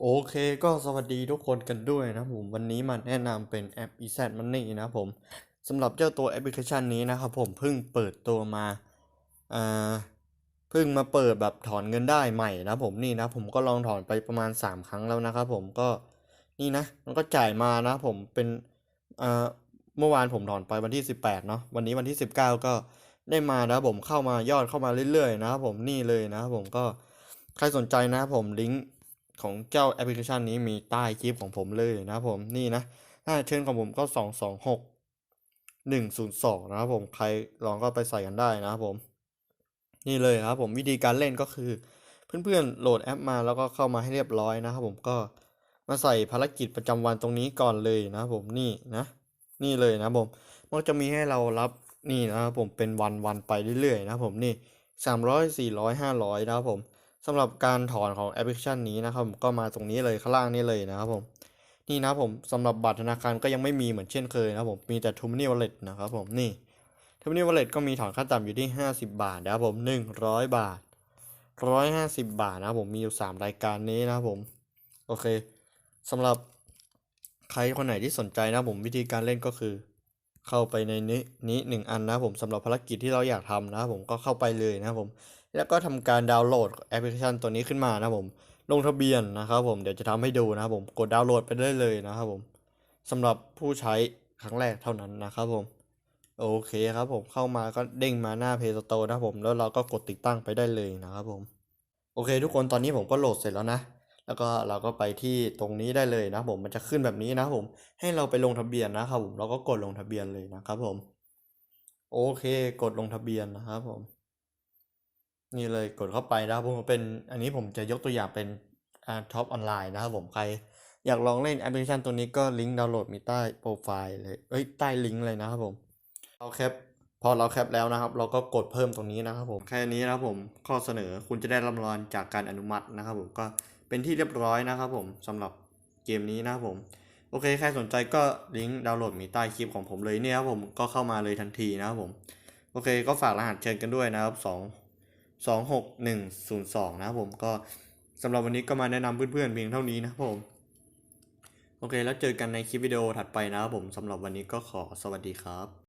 โอเคก็สวัสดีทุกคนกันด้วยนะผม วันนี้มาแนะนำเป็นแอป e z Money นะผมสำหรับเจ้าตัวแอปพลิเคชันนี้นะครับผมเพิ่งเปิดตัวมาอ่าเพิ่งมาเปิดแบบถอนเงินได้ใหม่นะผมนี่นะผมก็ลองถอนไปประมาณ 3 ครั้งแล้วนะครับผมก็นี่นะ มันก็จ่ายมานะผมเป็นอ่าเมื่อวานผมถอนไปวันที่ 18เนาะวันนี้วันที่ 19 ก็ได้มานะผมเข้ามายอดเข้ามาเรื่อยๆนะครับผมนี่เลยนะครับผมก็ใครสนใจนะผมลิงก์ ของเจ้าแอปพลิเคชันนี้มีใต้คลิปของผมเลยนะครับผมนี่นะถ้าเชิญของผมก็สองสองหกหนึ่งศูนย์สองนะครับผมใครลองก็ไปใส่กันได้นะครับผม นี่เลยครับผมวิธีการเล่นก็คือ เพื่อนๆโหลดแอปมาแล้วก็เข้ามาให้เรียบร้อยนะครับผมก็มาใส่ภารกิจประจำวันตรงนี้ก่อนเลยนะครับผมนี่นะนี่เลยนะครับผมมันจะมีให้เรารับนี่นะครับผมเป็นวันวันๆไปเรื่อยๆ นะครับผมนี่สามร้อยสี่ร้อยห้าร้อยนะครับผม สำหรับการถอนของแอปพลิเคชันนี้นะครับผมก็มาตรงนี้เลยข้างล่างนี่เลยนะครับผมนี่นะผมสำหรับบัตรธนาคารก็ยังไม่มีเหมือนเช่นเคยนะครับผมมีแต่ t ูมินิวอลเล็ตนะครับผมนี่ t ูมินิวอลเล็ตก็มีถอนขั้นต่ำอยู่ที่ 50 บาทนะครับผม100 บาท 150 บาทนะครับผมมีอยู่ 3 รายการนี้นะครับผมโอเคสำหรับใครคนไหนที่สนใจนะผมวิธีการเล่นก็คือ เข้าไปในนี้นี้หนึ่งอันนะผมสำหรับภารกิจที่เราอยากทำนะผมก็เข้าไปเลยนะผมแล้วก็ทำการดาวน์โหลดแอปพลิเคชันตัวนี้ขึ้นมานะผมลงทะเบียนนะครับผมเดี๋ยวจะทำให้ดูนะครับผมกดดาวน์โหลดไปได้เลยนะครับผมสำหรับผู้ใช้ครั้งแรกเท่านั้นนะครับผมโอเคครับผมเข้ามาก็เด้งมาหน้า Play Store นะผมแล้วเราก็กดติดตั้งไปได้เลยนะครับผมโอเค ทุกคนตอนนี้ผมก็โหลดเสร็จแล้วนะ แล้วก็เราก็ไปที่ตรงนี้ได้เลยนะผมมันจะขึ้นแบบนี้นะผมให้เราไปลงทะเบียนนะครับผมเราก็กดลงทะเบียนเลยนะครับผมโอเค กดลงทะเบียนนะครับผม นี่เลยกดเข้าไปนะครับผมเป็นอันนี้ผมจะยกตัวอย่างเป็นอ่าท็อปออนไลน์นะครับผมใครอยากลองเล่นแอปพลิเคชันตัวนี้ก็ลิงก์ดาวน์โหลดมีใต้โปรไฟล์เลยเอ้ยใต้ลิงก์เลยนะครับผมเราแคปพอเราแคปแล้วนะครับ เราก็กดเพิ่มตรงนี้นะครับผมแค่นี้นะครับผมข้อเสนอคุณจะได้รับรางวัลจากการอนุมัตินะครับผมก็เป็นที่เรียบร้อยนะครับผมสำหรับเกมนี้นะครับผมโอเค ใครสนใจก็ลิงก์ดาวน์โหลดมีใต้คลิปของผมเลยเนี่ยครับผมก็เข้ามาเลยทันทีนะครับผม โอเคก็ฝากรหัสเชิญกันด้วยนะครับสองสองหกหนึ่งศูนย์สองนะครับผมก็สำหรับวันนี้ก็มาแนะนำเพื่อนๆเพียงเท่านี้นะครับผม โอเคแล้วเจอกันในคลิปวิดีโอถัดไปนะครับผมสำหรับวันนี้ก็ขอสวัสดีครับ